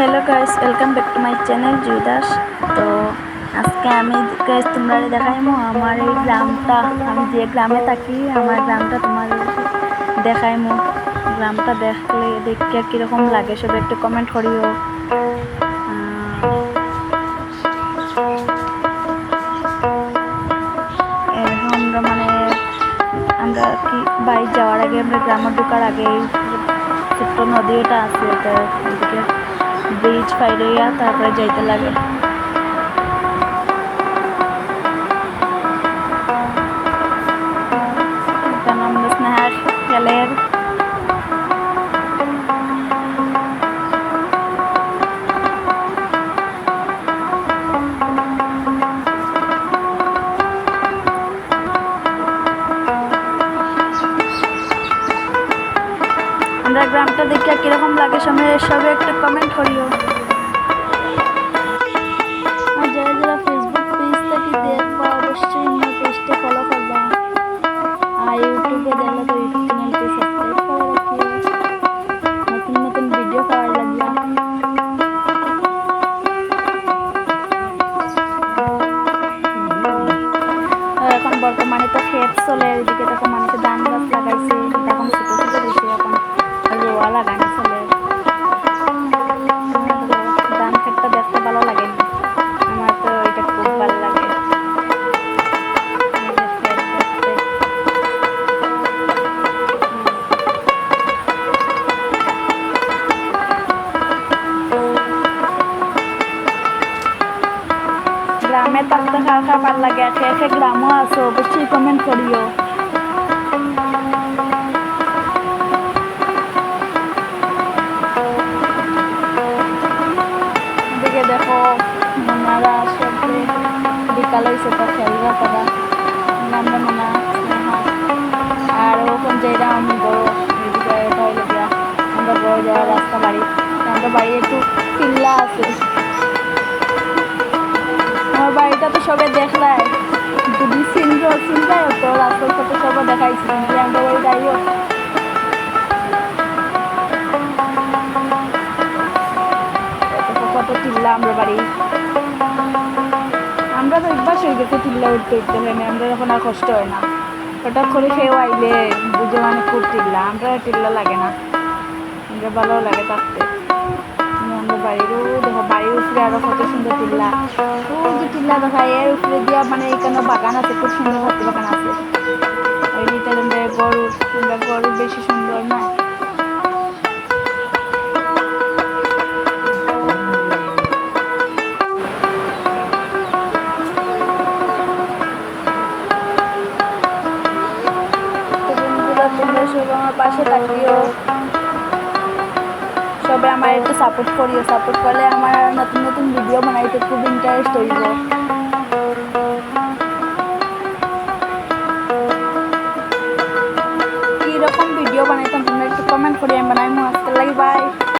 Hello guys welcome back to my channel Judas তো আজকে আমি গাইস তোমরা দেখাইমো আমার এই গ্রামটা। আমি যে গ্রামে থাকি, আমার গ্রামটা তোমার দেখাইমো। গ্রামটা দেখলে দেখে কীরকম লাগে, সব একটু কমেন্ট করিও। আমরা মানে আমরা কি, বাড়ি যাওয়ার আগে, আমরা গ্রামে ঢোকার আগে ছোট্ট নদী এটা আছে তো ব্রিজ পাইরিয়া তারপরে যাইতে লাগে গ্রামটা দেখে কীরকম লাগে সামনে সবে একটা কমেন্ট করিও। আর ফেসবুক পেজ নতুন ভিডিও বর্তমানে তো ক্ষেত চলে, এদিকে তখন মানুষে ধান গ্রামে থাকতে খাওয়া খাওয়া ভালো লাগে আর কে কে গ্রামও আছে অবশ্যই কমেন্ট করিও দেখো মামারা সবকে বিকাল হয়েছে তো খেলবা তারা আমরা মামা আর ওখান যাইরা সবে দেখলাই যদি সিনজ সিনজাই তো রাস্তার সাথে সবে দেখাইছি। আমরা বাড়ি যাইও কত চিল্লা আমরা বাড়ি। আমরা তো অভ্যাস হয়ে গেছে চিল্লা উঠতে উঠতে হয় আমরা এখন আর কষ্ট হয় না। হঠাৎ করে খেয়েও আইলে বুঝে মানে খুব টিল্লা আমরা টিল্লা লাগে না। আমরা ভালো লাগে থাকতে। আমরা বাড়িরও দেখো বাড়ির উপরে আরও কত সুন্দর টিল্লা ওই টিল্লা দেখা এর উপরে দিয়া মানে এখানে বাগান আছে খুব সুন্দর হাতি বাগান আছে। গরু কিংবা গরু বেশি সুন্দর না পাশে থাকিও সবাই আমার একটু সাপোর্ট করিও সাপোর্ট করলে আমার নতুন নতুন ভিডিও বানাইতে খুব ইন্টারেস্ট হইব। কীরকম ভিডিও বানাইতাম তোমরা একটু কমেন্ট করে আমি বানাই